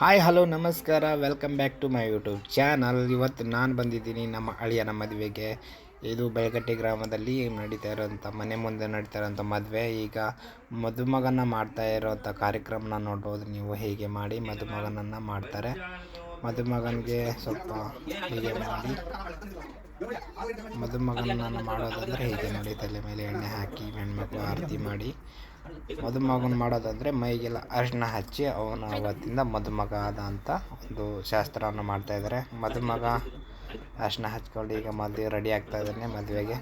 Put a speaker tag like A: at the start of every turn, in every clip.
A: Hi, hello, ನಮಸ್ಕಾರ. Welcome back to my YouTube channel ಇವತ್ತು ನಾನು ಬಂದಿದ್ದೀನಿ ನಮ್ಮ ಅಳಿಯನ ಮದುವೆಗೆ. ಇದು ಬೆಳಗಟ್ಟಿ ಗ್ರಾಮದಲ್ಲಿ ನಡೀತಾ ಇರೋಂಥ ಮನೆ ಮುಂದೆ ನಡೀತಾ ಇರೋಂಥ ಮದುವೆ. ಈಗ ಮದುಮಗನ ಮಾಡ್ತಾ ಇರೋಂಥ ಕಾರ್ಯಕ್ರಮನ ನೋಡ್ಬೋದು. ನೀವು ಹೇಗೆ ಮಾಡಿ ಮದುಮಗನನ್ನು ಮಾಡ್ತಾರೆ. ಮದುಮಗನಿಗೆ ಸ್ವಲ್ಪ ಹೀಗೆ ಮಾಡಿ. ಮದುಮಗನನ್ನು ಮಾಡೋದಂದರೆ ಹೀಗೆ ನೋಡಿ, ತಲೆ ಮೇಲೆ ಎಣ್ಣೆ ಹಾಕಿ, ಹೆಣ್ಮಕ್ಳು ಆರತಿ ಮಾಡಿ. ಮದುಮಗನ ಮಾಡೋದಂದರೆ ಮೈಗೆಲ್ಲ ಅರಿಶಿನ ಹಚ್ಚಿ, ಅವನ ಅವತ್ತಿಂದ ಮದುಮಗ ಆದ ಅಂತ ಒಂದು ಶಾಸ್ತ್ರವನ್ನು ಮಾಡ್ತಾ ಇದ್ದಾರೆ ಮದುಮಗ ಅರಿಶಿನ ಹಚ್ಕೊಂಡು ಈಗ ಮದುವೆ ರೆಡಿ ಆಗ್ತಾ ಇದ್ದಾನೆ ಮದುವೆಗೆ.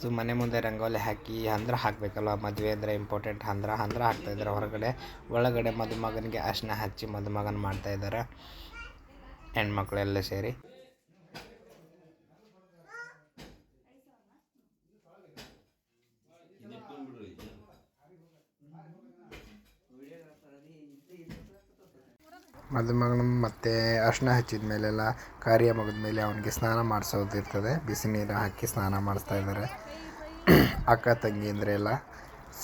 A: ಸೊ ಮನೆ ಮುಂದೆ ರಂಗೋಲಿ ಹಾಕಿ ಹಂದ್ರ ಹಾಕಬೇಕಲ್ವ? ಮದುವೆ ಅಂದರೆ ಇಂಪಾರ್ಟೆಂಟ್ ಹಂದ್ರ ಹಂದ್ರ ಹಾಕ್ತಾ ಇದ್ದಾರೆ ಹೊರಗಡೆ, ಒಳಗಡೆ ಮದುಮಗನಿಗೆ ಅರಿಶಿನ ಹಚ್ಚಿ ಮದುಮಗನ ಮಾಡ್ತಾ ಇದ್ದಾರೆ ಹೆಣ್ಮಕ್ಳೆಲ್ಲ ಸೇರಿ. ಮದುಮಗನ ಮತ್ತೆ ಅರ್ಶಿನ ಹಚ್ಚಿದ ಮೇಲೆಲ್ಲ ಕಾರ್ಯ ಮುಗಿದ ಮೇಲೆ ಅವನಿಗೆ ಸ್ನಾನ ಮಾಡಿಸೋದಿರ್ತದೆ. ಬಿಸಿ ನೀರು ಹಾಕಿ ಸ್ನಾನ ಮಾಡಿಸ್ತಾ ಇದ್ದಾರೆ. ಅಕ್ಕ, ತಂಗಿ ಅಂದರೆ ಎಲ್ಲ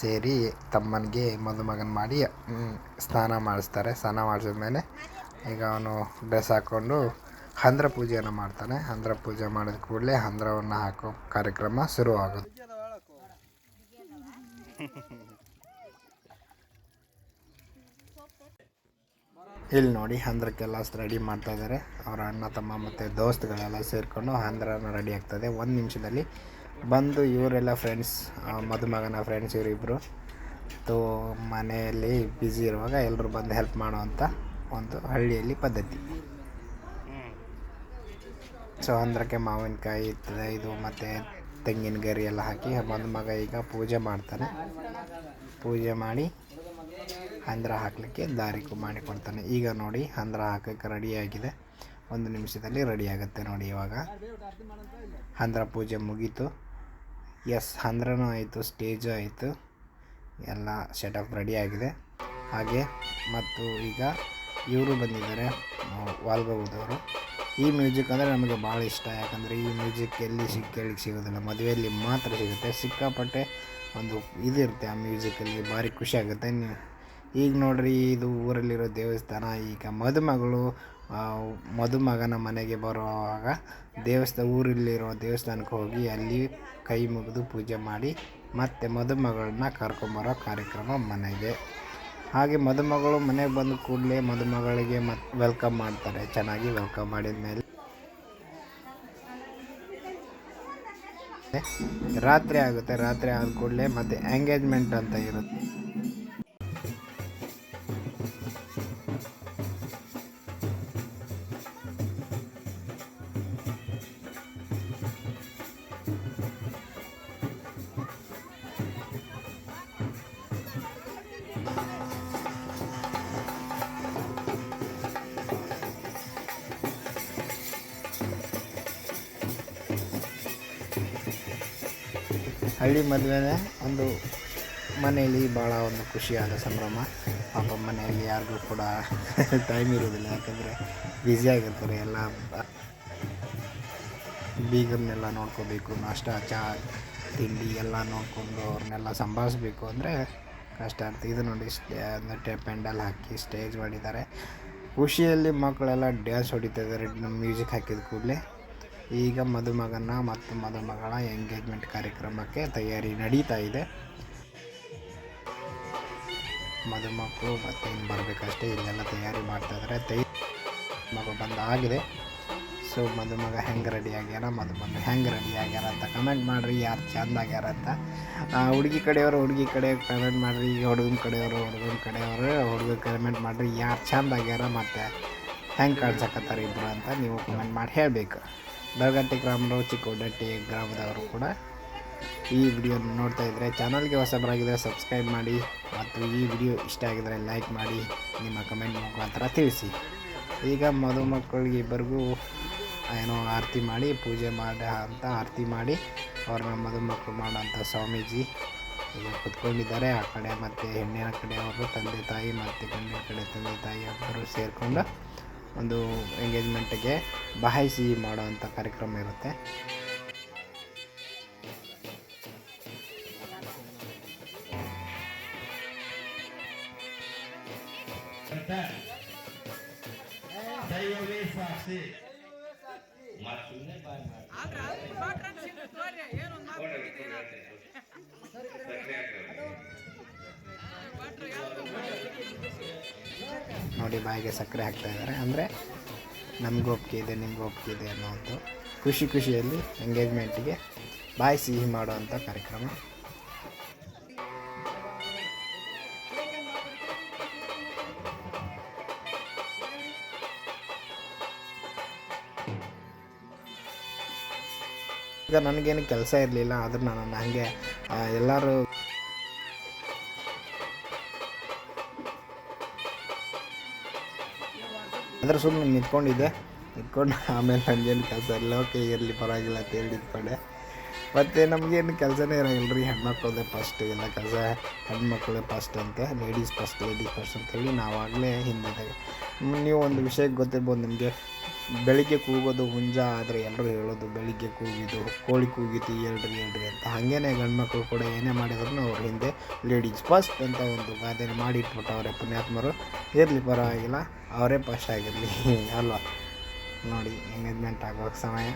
A: ಸೇರಿ ತಮ್ಮನಿಗೆ ಮದುಮಗನ ಮಾಡಿ ಸ್ನಾನ ಮಾಡಿಸ್ತಾರೆ. ಸ್ನಾನ ಮಾಡಿಸಿದ್ಮೇಲೆ ಈಗ ಅವನು ಡ್ರೆಸ್ ಹಾಕ್ಕೊಂಡು ಹಂದ್ರ ಪೂಜೆಯನ್ನು ಮಾಡ್ತಾನೆ. ಹಂದ್ರ ಪೂಜೆ ಮಾಡಿದ ಕೂಡಲೇ ಹಂದ್ರವನ್ನು ಹಾಕೋ ಕಾರ್ಯಕ್ರಮ ಶುರುವಾಗುತ್ತೆ. ಇಲ್ಲಿ ನೋಡಿ, ಹಂದ್ರಕ್ಕೆಲ್ಲ ರೆಡಿ ಮಾಡ್ತಾ ಇದ್ದಾರೆ ಅವರ ಅಣ್ಣ, ತಮ್ಮ ಮತ್ತು ದೋಸ್ತ್ಗಳೆಲ್ಲ ಸೇರಿಕೊಂಡು ಹಂದ್ರನ ರೆಡಿ ಆಗ್ತದೆ. ಒಂದು ನಿಮಿಷದಲ್ಲಿ ಬಂದು ಇವರೆಲ್ಲ ಫ್ರೆಂಡ್ಸ್ ಮದುಮಗನ ಫ್ರೆಂಡ್ಸ್ ಇವರಿಬ್ಬರು ತೋ, ಮನೆಯಲ್ಲಿ ಬ್ಯುಸಿ ಇರುವಾಗ ಎಲ್ಲರೂ ಬಂದು ಹೆಲ್ಪ್ ಮಾಡುವಂಥ ಒಂದು ಹಳ್ಳಿಯಲ್ಲಿ ಪದ್ಧತಿ. ಸೊ ಅಂದ್ರಕ್ಕೆ ಮಾವಿನಕಾಯಿ ಇರ್ತದೆ. ಇದು ಮತ್ತು ತೆಂಗಿನ ಗರಿ ಎಲ್ಲ ಹಾಕಿ ಮದುಮಗ ಈಗ ಪೂಜೆ ಮಾಡ್ತಾನೆ. ಪೂಜೆ ಮಾಡಿ ಹಂದ್ರ ಹಾಕಲಿಕ್ಕೆ ದಾರಿ ಮಾಡಿಕೊಡ್ತಾನೆ. ಈಗ ನೋಡಿ ಹಂದ್ರ ಹಾಕಕ್ಕೆ ರೆಡಿಯಾಗಿದೆ ಒಂದು ನಿಮಿಷದಲ್ಲಿ ರೆಡಿ ಆಗುತ್ತೆ ನೋಡಿ ಇವಾಗ. ಹಂದ್ರ ಪೂಜೆ ಮುಗೀತು. ಎಸ್ ಹಂದ್ರನೂ ಆಯಿತು ಸ್ಟೇಜು ಆಯಿತು. ಎಲ್ಲ ಸೆಟಪ್ ರೆಡಿ ಆಗಿದೆ. ಹಾಗೆ, ಮತ್ತು ಈಗ ಇವರು ಬಂದಿದ್ದಾರೆ, ವಾಲ್ಗೌದವರು. ಈ ಮ್ಯೂಸಿಕ್ ಅಂದರೆ ನಮಗೆ ಭಾಳ ಇಷ್ಟ, ಯಾಕಂದರೆ ಈ ಮ್ಯೂಸಿಕ್ ಎಲ್ಲಿ ಸಿಕ್ಕೇಳಿಗೆ ಸಿಗೋದಿಲ್ಲ. ಮದುವೆಯಲ್ಲಿ ಮಾತ್ರ ಸಿಗುತ್ತೆ. ಸಿಕ್ಕಾಪಟ್ಟೆ ಒಂದು ಇದಿರುತ್ತೆ ಆ ಮ್ಯೂಸಿಕಲ್ಲಿ ಭಾರಿ ಖುಷಿ ಆಗುತ್ತೆ. ನೀವು ಈಗ ನೋಡ್ರಿ, ಇದು ಊರಲ್ಲಿರೋ ದೇವಸ್ಥಾನ. ಈಗ ಮದುಮಗಳು ಮದುಮಗನ ಮನೆಗೆ ಬರುವಾಗ ದೇವಸ್ಥಾನ ಊರಲ್ಲಿರೋ ದೇವಸ್ಥಾನಕ್ಕೆ ಹೋಗಿ ಅಲ್ಲಿ ಕೈ ಮುಗಿದು ಪೂಜೆ ಮಾಡಿ, ಮತ್ತೆ ಮದುಮಗಳನ್ನ ಕರ್ಕೊಂಬರೋ ಕಾರ್ಯಕ್ರಮ ಮನೆಗೆ. ಹಾಗೆ ಮದುಮಗಳು ಮನೆಗೆ ಬಂದ ಕೂಡಲೇ ಮದುಮಗಳಿಗೆ ಮತ್ ವೆಲ್ಕಮ್ ಮಾಡ್ತಾರೆ. ಚೆನ್ನಾಗಿ ವೆಲ್ಕಮ್ ಮಾಡಿದ ಮೇಲೆ ರಾತ್ರಿ ಆಗುತ್ತೆ. ರಾತ್ರಿ ಆದ ಕೂಡಲೇ ಮತ್ತೆ ಎಂಗೇಜ್ಮೆಂಟ್ ಅಂತ ಇರುತ್ತೆ. ಹಳ್ಳಿ ಮದುವೆ ಒಂದು ಮನೆಯಲ್ಲಿ ಭಾಳ ಒಂದು ಖುಷಿಯಾದ ಸಂಭ್ರಮ. ಪಾಪ ಮನೆಯಲ್ಲಿ ಯಾರಿಗೂ ಕೂಡ ಟೈಮ್ ಇರೋದಿಲ್ಲ, ಯಾಕಂದರೆ ಬ್ಯುಸಿಯಾಗಿರ್ತಾರೆ ಎಲ್ಲ. ಬೀಗರನ್ನೆಲ್ಲ ನೋಡ್ಕೋಬೇಕು, ನಾಷ್ಟ ಚಹಾ ತಿಂಡಿ ಎಲ್ಲ ನೋಡಿಕೊಂಡು ಅವ್ರನ್ನೆಲ್ಲ ಸಂಭಾಳಿಸ್ಬೇಕು ಅಂದರೆ ಕಷ್ಟ ಆಗ್ತದೆ ಇದು ನೋಡಿ ಸ್ಟೇ ಪೆಂಡಲ್ ಹಾಕಿ ಸ್ಟೇಜ್ ಮಾಡಿದ್ದಾರೆ. ಖುಷಿಯಲ್ಲಿ ಮಕ್ಕಳೆಲ್ಲ ಡ್ಯಾನ್ಸ್ ಹೊಡಿತಾ ಇದ್ದಾರೆ ಮ್ಯೂಸಿಕ್ ಹಾಕಿದ ಕೂಡಲೇ. ಈಗ ಮದುಮಗನ ಮತ್ತು ಮದುಮಗಳ ಎಂಗೇಜ್ಮೆಂಟ್ ಕಾರ್ಯಕ್ರಮಕ್ಕೆ ತಯಾರಿ ನಡೀತಾ ಇದೆ. ಮದುಮಕ್ಕಳು ಮತ್ತೆ ಇನ್ನು ಬರಬೇಕಷ್ಟೇ, ಇಲ್ಲೆಲ್ಲ ತಯಾರಿ ಮಾಡ್ತಾ ಇದ್ದಾರೆ ತೈ ಮಗ ಬಂದಾಗಿದೆ ಸೊ ಮದುಮಗ ಹೆಂಗೆ ರೆಡಿ ಆಗ್ಯಾರ ಮದುಮಗ ಹೆಂಗೆ ರೆಡಿ ಆಗ್ಯಾರ ಅಂತ ಕಮೆಂಟ್ ಮಾಡಿರಿ. ಯಾರು ಚೆಂದ ಆಗ್ಯಾರ ಅಂತ. ಹುಡುಗಿ ಕಡೆಯವರು, ಹುಡುಗಿ ಕಡೆ ಕಮೆಂಟ್ ಮಾಡಿರಿ. ಈಗ ಹುಡುಗನ ಕಡೆಯವರು ಹುಡುಗನ ಕಡೆಯವರು ಹುಡುಗ ಕಮೆಂಟ್ ಮಾಡಿರಿ. ಯಾರು ಚೆಂದ ಆಗ್ಯಾರ ಮತ್ತು ಹೆಂಗೆ ಕಾಣ್ಸಕತ್ತಾರ ಇಬ್ಬರು ಅಂತ ನೀವು ಕಮೆಂಟ್ ಮಾಡಿ ಹೇಳಬೇಕು. ಬೆಳಗಟ್ಟಿ ಗ್ರಾಮದವರು ಚಿಕ್ಕೋಡಟ್ಟಿ ಗ್ರಾಮದವರು ಕೂಡ ಈ ವಿಡಿಯೋ ನೋಡ್ತಾ ಇದ್ದರೆ ಚಾನಲ್ಗೆ ಹೊಸಬರಾಗಿದ್ದರೆ ಸಬ್ಸ್ಕ್ರೈಬ್ ಮಾಡಿ ಮತ್ತು ಈ ವಿಡಿಯೋ ಇಷ್ಟ ಆಗಿದರೆ ಲೈಕ್ ಮಾಡಿ, ನಿಮ್ಮ ಕಮೆಂಟ್ ಮುಖಾಂತರ ತಿಳಿಸಿ. ಈಗ ಮದುಮಕ್ಕಳಿಗೆ ಇಬ್ಬರಿಗೂ ಏನೋ ಆರತಿ ಮಾಡಿ, ಪೂಜೆ ಮಾಡಿ ಅಂತ ಆರತಿ ಮಾಡಿ ಅವ್ರನ್ನ ಮದುಮಕ್ಕಳು ಮಾಡೋಂಥ ಸ್ವಾಮೀಜಿ ಈಗ ಕುತ್ಕೊಂಡಿದ್ದಾರೆ. ಆ ಕಡೆ ಮತ್ತು ಹೆಣ್ಣಿನ ಕಡೆಯವರು ತಂದೆ ತಾಯಿ ಮತ್ತು ಗಂಡಿನ ಕಡೆ ತಂದೆ ತಾಯಿ ಅವರು ಸೇರಿಕೊಂಡು ಒಂದು ಎಂಗೇಜ್ಮೆಂಟ್ಗೆ ಬಹಾಯಿಸಿ ಮಾಡೋ ಮಾಡೋವಂಥ ಕಾರ್ಯಕ್ರಮ ಇರುತ್ತೆ.
B: ಸಾಕ್ಷಿ
A: ನೋಡಿ ಬಾಯಿಗೆ ಸಕ್ಕರೆ ಹಾಕ್ತಾ ಇದ್ದಾರೆ. ಅಂದರೆ ನಮಗೂ ಒಪ್ಪಿಗೆ ಇದೆ, ನಿಮ್ಗೆ ಒಪ್ಪಿಗೆ ಇದೆ ಅನ್ನೋದು ಖುಷಿ ಖುಷಿಯಲ್ಲಿ ಎಂಗೇಜ್ಮೆಂಟಿಗೆ ಬಾಯಿ ಸಿಹಿ ಮಾಡುವಂಥ ಕಾರ್ಯಕ್ರಮ. ಈಗ ನನಗೇನು ಕೆಲಸ ಇರಲಿಲ್ಲ, ಆದರೂ ನಾನು ಹಾಗೆ ಎಲ್ಲರೂ ಅದ್ರ ಸುಮ್ಮನೆ ನಿಂತ್ಕೊಂಡಿದ್ದೆ. ನಿಂತ್ಕೊಂಡು ಆಮೇಲೆ ನನಗೇನು ಕೆಲಸ ಇಲ್ಲ. ಓಕೆ ಇರಲಿ ಪರವಾಗಿಲ್ಲ ಅಂತ ಹೇಳಿ ನಿಂತ್ಕೊಂಡೆ ಮತ್ತು ನಮಗೇನು ಕೆಲಸನೇ ಇರೋಲ್ಲ ರೀ ಹೆಣ್ಮಕ್ಳದೇ ಫಸ್ಟ್ ಎಲ್ಲ ಕೆಲಸ ಹೆಣ್ಮಕ್ಳೇ ಫಸ್ಟ್ ಅಂತ ಲೇಡೀಸ್ ಫಸ್ಟ್ ಲೇಡೀಸ್ ಫಸ್ಟ್ ಅಂತೇಳಿ ನಾವಾಗಲೇ ಹಿಂದೆ ನೀವು ಒಂದು ವಿಷಯಕ್ಕೆ ಗೊತ್ತಿರ್ಬೋದು ನಿಮಗೆ. ಬೆಳಿಗ್ಗೆ ಕೂಗೋದು ಹುಂಜ, ಆದರೆ ಎಲ್ಲರೂ ಹೇಳೋದು ಬೆಳಿಗ್ಗೆ ಕೂಗಿದ್ದು, ಕೋಳಿ ಕೂಗಿತು ಹೇಳ್ರಿ ಹೇಳ್ರಿ ಅಂತ. ಹಾಗೇನೆ ಗಂಡ್ಮಕ್ಳು ಕೂಡ ಏನೇ ಮಾಡಿದ್ರು ಅವ್ರ ಹಿಂದೆ ಲೇಡೀಸ್ ಫಸ್ಟ್ ಅಂತ ಒಂದು ಗಾದೆನ ಮಾಡಿ ಇಟ್ಬಿಟ್ಟವ್ರೆ ಪುಣ್ಯಾತ್ಮರು. ಇರಲಿ ಪರವಾಗಿಲ್ಲ, ಅವರೇ ಫಸ್ಟ್ ಆಗಿರಲಿ, ಅಲ್ವಾ? ನೋಡಿ ಎಂಗೇಜ್ಮೆಂಟ್ ಆಗೋಕ್ಕೆ ಸಮಯ.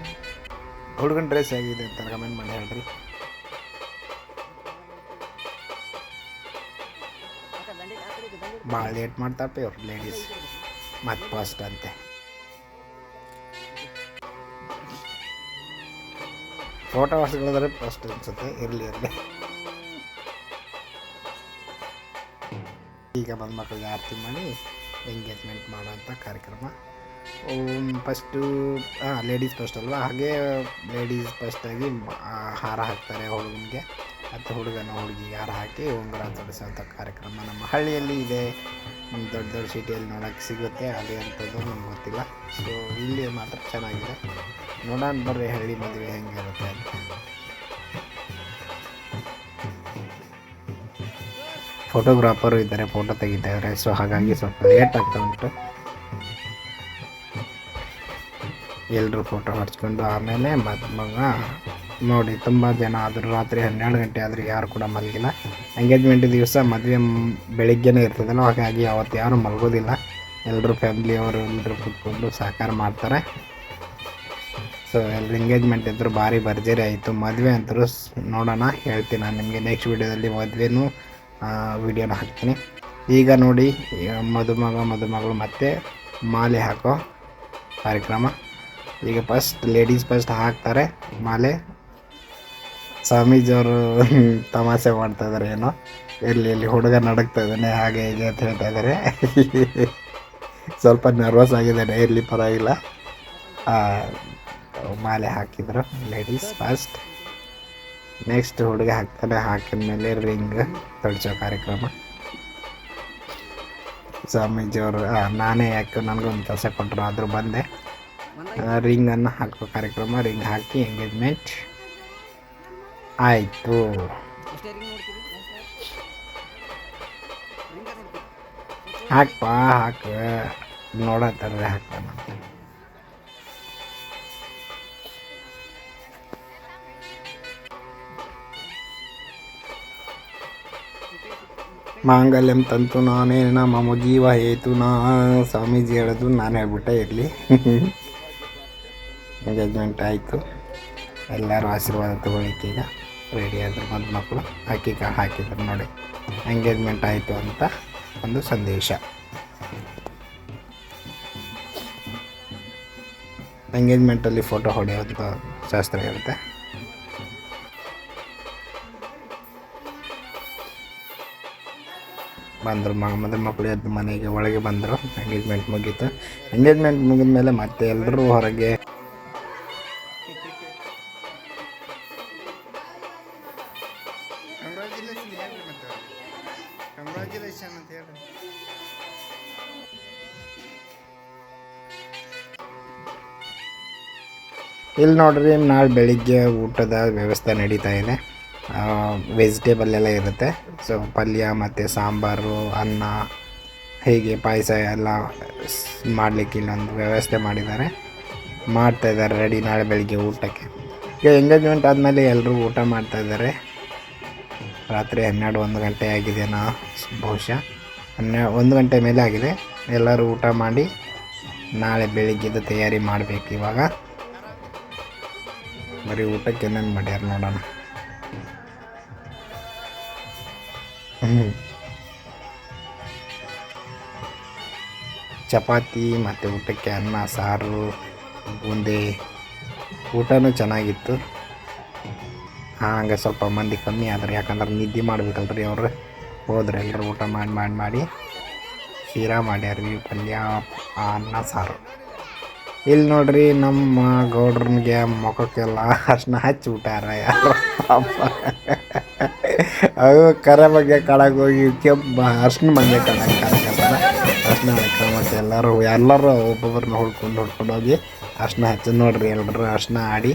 A: ಹುಡುಗನ ಡ್ರೆಸ್ ಆಗಿದೆ ಅಂತ ಕಮೆಂಟ್ ಮಾಡಿ ಹೇಳ್ರಿ. ಭಾಳ ಲೇಟ್ ಮಾಡ್ತಾರಪ್ಪ ಇವ್ರು ಲೇಡೀಸ್ ಮತ್ತು ಫಸ್ಟ್ ಅಂತೆ. ಫೋಟೋ ಹಾಸ್ಗಳಾದ್ರೆ ಫಸ್ಟ್ ಅನ್ಸುತ್ತೆ, ಇರಲಿ ಇರಲಿ. ಈಗ ಬಂದ ಮಕ್ಕಳಿಗೆ ಆರತಿ ಮಾಡಿ ಎಂಗೇಜ್ಮೆಂಟ್ ಮಾಡೋ ಅಂಥ ಕಾರ್ಯಕ್ರಮ. ಫಸ್ಟು ಹಾಂ ಲೇಡೀಸ್ ಫಸ್ಟ್ ಅಲ್ವಾ? ಹಾಗೆ ಲೇಡೀಸ್ ಫಸ್ಟಾಗಿ ಹಾರ ಹಾಕ್ತಾರೆ ಹುಡುಗನಿಗೆ. ಮತ್ತು ಹುಡುಗನ ಹುಡುಗಿಗೆ ಹಾರ ಹಾಕಿ ಉಂಗುರ ತೊಡಿಸೋಂಥ ಕಾರ್ಯಕ್ರಮ ನಮ್ಮ ಹಳ್ಳಿಯಲ್ಲಿ ಇದೆ. ನಮ್ಮ ದೊಡ್ಡ ದೊಡ್ಡ ಸಿಟಿಯಲ್ಲಿ ನೋಡೋಕ್ಕೆ ಸಿಗುತ್ತೆ. ಅಲ್ಲಿ ಅಂಥದ್ದು ನಮ್ಗೆ ಗೊತ್ತಿಲ್ಲ. ಸೊ ಇಲ್ಲಿ ಮಾತ್ರ ಚೆನ್ನಾಗಿದೆ. ನೋಡೋಣ ಬರ್ರಿ, ಹಳ್ಳಿ ಮದುವೆ ಹೆಂಗಿರುತ್ತೆ ಅಂತ. ಫೋಟೋಗ್ರಾಫರು ಇದ್ದಾರೆ ಫೋಟೋ ತೆಗಿತಾ ಇದ್ದಾರೆ. ಸೊ ಹಾಗಾಗಿ ಸ್ವಲ್ಪ ಲೇಟ್ ಆಗ್ತಾ ಉಂಟು. ಎಲ್ಲರೂ ಫೋಟೋ ಹೊಡ್ಸ್ಕೊಂಡು ಆಮೇಲೆ ಮದುಮಗ ಮಗ ನೋಡಿ ತುಂಬ ಜನ ಆದರೂ. ರಾತ್ರಿ ಹನ್ನೆರಡು ಗಂಟೆ ಆದರೂ ಯಾರು ಕೂಡ ಮಲಗಿಲ್ಲ. ಎಂಗೇಜ್ಮೆಂಟ್ ದಿವಸ ಮದುವೆ ಬೆಳಿಗ್ಗೆನೇ ಇರ್ತದಲ್ಲ, ಹಾಗಾಗಿ ಅವತ್ತು ಯಾರೂ ಮಲಗೋದಿಲ್ಲ. ಎಲ್ಲರೂ ಫ್ಯಾಮಿಲಿಯವರು ಎಲ್ಲರೂ ಕೂತ್ಕೊಂಡು ಸಹಕಾರ ಮಾಡ್ತಾರೆ. ಸೊ ಎಲ್ಲರೂ ಎಂಗೇಜ್ಮೆಂಟ್ ಇದ್ದರೂ ಭಾರಿ ಭರ್ಜರಿ ಆಯಿತು. ಮದುವೆ ಅಂತರೂ ನೋಡೋಣ, ಹೇಳ್ತೀನಿ ನಾನು ನಿಮಗೆ. ನೆಕ್ಸ್ಟ್ ವೀಡಿಯೋದಲ್ಲಿ ಮದುವೆನೂ ವಿಡಿಯೋನ ಹಾಕ್ತೀನಿ. ಈಗ ನೋಡಿ, ಮದುಮಗ, ಮದುಮಗಳು ಮತ್ತೆ ಮಾಲೆ ಹಾಕೋ ಕಾರ್ಯಕ್ರಮ. ಈಗ ಫಸ್ಟ್ ಲೇಡೀಸ್ ಫಸ್ಟ್ ಹಾಕ್ತಾರೆ, ಮಾಲೆ. ಸ್ವಾಮೀಜಿಯವರು ತಮಾಷೆ ಮಾಡ್ತಾ ಇದ್ದಾರೆ ಏನೋ. ಎಲ್ಲಿ ಎಲ್ಲಿ ಹುಡುಗ ನಡಕ್ತಾ ಇದ್ದಾನೆ, ಹಾಗೆ ಹೀಗೆ ಅಂತ ಹೇಳ್ತಾ ಇದ್ದಾರೆ ಸ್ವಲ್ಪ ನರ್ವಸ್ ಆಗಿದ್ದಾನೆ ಇರಲಿ ಪರವಾಗಿಲ್ಲ. ಮಾಲೆ ಹಾಕಿದ್ರು ಲೇಡೀಸ್ ಫಸ್ಟ್ ನೆಕ್ಸ್ಟ್ ಹುಡುಗ ಹಾಕ್ತಾನೆ, ಹಾಕಿದ ಮೇಲೆ ರಿಂಗ್ ತೊಡಿಸೋ ಕಾರ್ಯಕ್ರಮ. ಸ್ವಾಮೀಜಿಯವರು ನಾನೇ ಯಾಕೆ ನನಗೊಂದು ಕೆಲಸ ಕೊಟ್ಟರು ಆದರೂ ಬಂದೆ. ರಿಂಗನ್ನು ಹಾಕೋ ಕಾರ್ಯಕ್ರಮ ರಿಂಗ್ ಹಾಕಿ ಎಂಗೇಜ್ಮೆಂಟ್ ಆಯಿತು. ಹಾಕ್ಪ ಹಾಕ ನೋಡತ್ತಂದ್ರೆ ಹಾಕ್ತಾನ ಮಾಂಗಲ್ಯಂ ತಂತು ನಾನೇ ಮಮ ಜೀವ ಹೇತು ನಾ ಸ್ವಾಮೀಜಿ ಹೇಳೋದು ನಾನು ಹೇಳ್ಬಿಟ್ಟೆ ಇರಲಿ. ಎಂಗೇಜ್ಮೆಂಟ್ ಆಯಿತು. ಎಲ್ಲರೂ ಆಶೀರ್ವಾದ ತಗೊಳ್ಳಿಕ್ಕೆ ಈಗ ರೆಡಿ ಆದರು ಮದ್ದು ಮಕ್ಕಳು ಅಕ್ಕಿ ಕಾ ಹಾಕಿದ್ರು ನೋಡಿ. ಎಂಗೇಜ್ಮೆಂಟ್ ಆಯಿತು ಅಂತ ಒಂದು ಸಂದೇಶ. ಎಂಗೇಜ್ಮೆಂಟಲ್ಲಿ ಫೋಟೋ ಹೊಡೆಯೋದು ಶಾಸ್ತ್ರ ಇರುತ್ತೆ. ಬಂದರು ಮದುವೆ ಮಕ್ಕಳು ಎದ್ದು ಮನೆಗೆ ಒಳಗೆ ಬಂದರು. ಎಂಗೇಜ್ಮೆಂಟ್ ಮುಗೀತು. ಎಂಗೇಜ್ಮೆಂಟ್ ಮುಗಿದ ಮೇಲೆ ಮತ್ತೆ ಎಲ್ಲರೂ ಹೊರಗೆ ಕಂಗ್ರ್ಯಾಚುಲೇಷನ್ ಅಂತ ಹೇಳಿ ಇಲ್ಲಿ ನೋಡ್ರಿ, ನಾಳೆ ಬೆಳಿಗ್ಗೆ ಊಟದ ವ್ಯವಸ್ಥೆ ನಡೀತಾ ಇದೆ. ವೆಜಿಟೇಬಲ್ ಎಲ್ಲ ಇರುತ್ತೆ. ಸೊ ಪಲ್ಯ ಮತ್ತು ಸಾಂಬಾರು, ಅನ್ನ, ಹೀಗೆ ಪಾಯಸ ಎಲ್ಲ ಮಾಡ್ಲಿಕ್ಕೆ ಇಲ್ಲೊಂದು ವ್ಯವಸ್ಥೆ ಮಾಡಿದ್ದಾರೆ. ಮಾಡ್ತಾ ಇದ್ದಾರೆ, ರೆಡಿ ನಾಳೆ ಬೆಳಿಗ್ಗೆ ಊಟಕ್ಕೆ. ಈಗ ಎಂಗೇಜ್ಮೆಂಟ್ ಆದಮೇಲೆ ಎಲ್ಲರೂ ಊಟ ಮಾಡ್ತಾ ಇದ್ದಾರೆ. ರಾತ್ರಿ ಹನ್ನೆರಡು ಒಂದು ಗಂಟೆ ಆಗಿದೆನಾ ಬಹುಶಃ. ಹನ್ನೆ ಒಂದು ಗಂಟೆ ಮೇಲೆ ಆಗಿದೆ. ಎಲ್ಲರೂ ಊಟ ಮಾಡಿ ನಾಳೆ ಬೆಳಿಗ್ಗೆದ್ದು ತಯಾರಿ ಮಾಡಬೇಕು ಇವಾಗ. ಬರೀ ಊಟಕ್ಕೆ ಏನೇನು ಮಾಡ್ಯಾರ ನೋಡೋಣ. ಹ್ಞೂ ಚಪಾತಿ ಮತ್ತು ಊಟಕ್ಕೆ ಅನ್ನ, ಸಾರು, ಬೂಂದಿ. ಊಟನೂ ಚೆನ್ನಾಗಿತ್ತು. ಹಂಗೆ ಸ್ವಲ್ಪ ಮಂದಿ ಕಮ್ಮಿ ಆದ್ರೆ ಯಾಕಂದ್ರೆ ನಿದ್ದೆ ಮಾಡ್ಬೇಕಲ್ರಿ ಅವ್ರು. ಹೋದ್ರೆ ಎಲ್ಲರೂ ಊಟ ಮಾಡಿ ಮಾಡಿ ಮಾಡಿ ಶೀರಾ ಮಾಡ್ಯಾರ್ರಿ ಪಲ್ಯ, ಅನ್ನ, ಸಾರು. ಇಲ್ಲಿ ನೋಡ್ರಿ ನಮ್ಮ ಗೌಡ್ರನ್ಗೆ ಮುಖಕ್ಕೆಲ್ಲ ಅರ್ಶಿನ ಹಚ್ಚಿ ಬಿಟ್ಟಾರ ಯಾರು ಅವು ಕರೆ ಬಗ್ಗೆ ಕಳಗೆ ಹೋಗಿ ಕೆಂಪು ಅರ್ಶಿನ ಮಂಗೆ ಕಳಗ ಕಳಗಲ್ಲ ಅರ್ಶಿನ ಹಾಕ ಮತ್ತು ಎಲ್ಲರೂ ಎಲ್ಲರೂ ಒಬ್ಬೊಬ್ಬರನ್ನ ಹುಡ್ಕೊಂಡು ಹುಡ್ಕೊಂಡು ಹೋಗಿ ಅರ್ಶಿನ ಹಚ್ಚಿ ನೋಡ್ರಿ ಎಲ್ಲರೂ ಅರ್ಶಿನ ಆಡಿ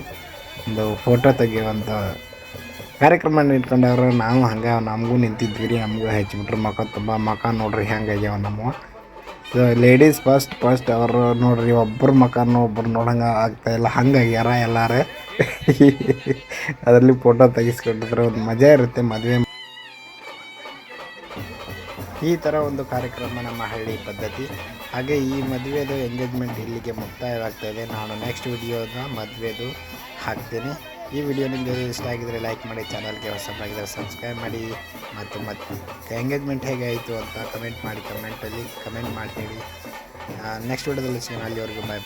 A: ಒಂದು ಫೋಟೋ ತೆಗಿಯುವಂಥ ಕಾರ್ಯಕ್ರಮ ನಿಂತ್ಕೊಂಡವ್ರು, ನಾವು ಹಂಗೆ, ನಮಗೂ ನಿಂತಿದ್ವಿ ರೀ ನಮಗೂ ಹಚ್ಚಿಬಿಟ್ರು ಮಕ ತುಂಬ ಮಕ ನೋಡ್ರಿ, ಹೆಂಗೆ ಆಗ್ಯಾವ ನಮ್ಮ. ಲೇಡೀಸ್ ಫಸ್ಟ್ ಫಸ್ಟ್ ಅವರು ನೋಡ್ರಿ ಒಬ್ಬರು ಮಖನೂ ಒಬ್ಬರು ನೋಡಂಗೆ ಆಗ್ತಾಯಿಲ್ಲ ಹಂಗೆ ಆಗ್ಯಾರ ಎಲ್ಲಾರ. ಅದರಲ್ಲಿ ಫೋಟೋ ತೆಗಿಸ್ಕೊಂಡಿದ್ರೆ, ಒಂದು ಮಜಾ ಇರುತ್ತೆ, ಮದುವೆ. ಈ ಥರ ಒಂದು ಕಾರ್ಯಕ್ರಮ ನಮ್ಮ ಹಳ್ಳಿ ಪದ್ಧತಿ. ಹಾಗೆ ಈ ಮದುವೆದು ಎಂಗೇಜ್ಮೆಂಟ್ ಇಲ್ಲಿಗೆ ಮುಕ್ತಾಯವಾಗ್ತಾ ಇದೆ. ನಾನು ನೆಕ್ಸ್ಟ್ ವಿಡಿಯೋದ ಮದುವೆದು ಹಾಕ್ತೀನಿ. ಈ ವಿಡಿಯೋ ನಿಮಗೆ ಇಷ್ಟ ಆಗಿದರೆ ಲೈಕ್ ಮಾಡಿ ಚಾನಲ್ಗೆ ಹೊಸಬಾಗಿದ್ದರೆ ಸಬ್ಸ್ಕ್ರೈಬ್ ಮಾಡಿ ಮತ್ತು ಮತ್ತು ಎಂಗೇಜ್ಮೆಂಟ್ ಹೇಗೆ ಆಯಿತು ಅಂತ ಕಮೆಂಟ್ ಮಾಡಿ ಕಮೆಂಟಲ್ಲಿ ಕಮೆಂಟ್ ಮಾಡಿ ನೆಕ್ಸ್ಟ್ ವಿಡಿಯೋದಲ್ಲಿ ಸಿಗೋಣ. ಅಲ್ಲಿವರೆಗೂ ಬಾಯ್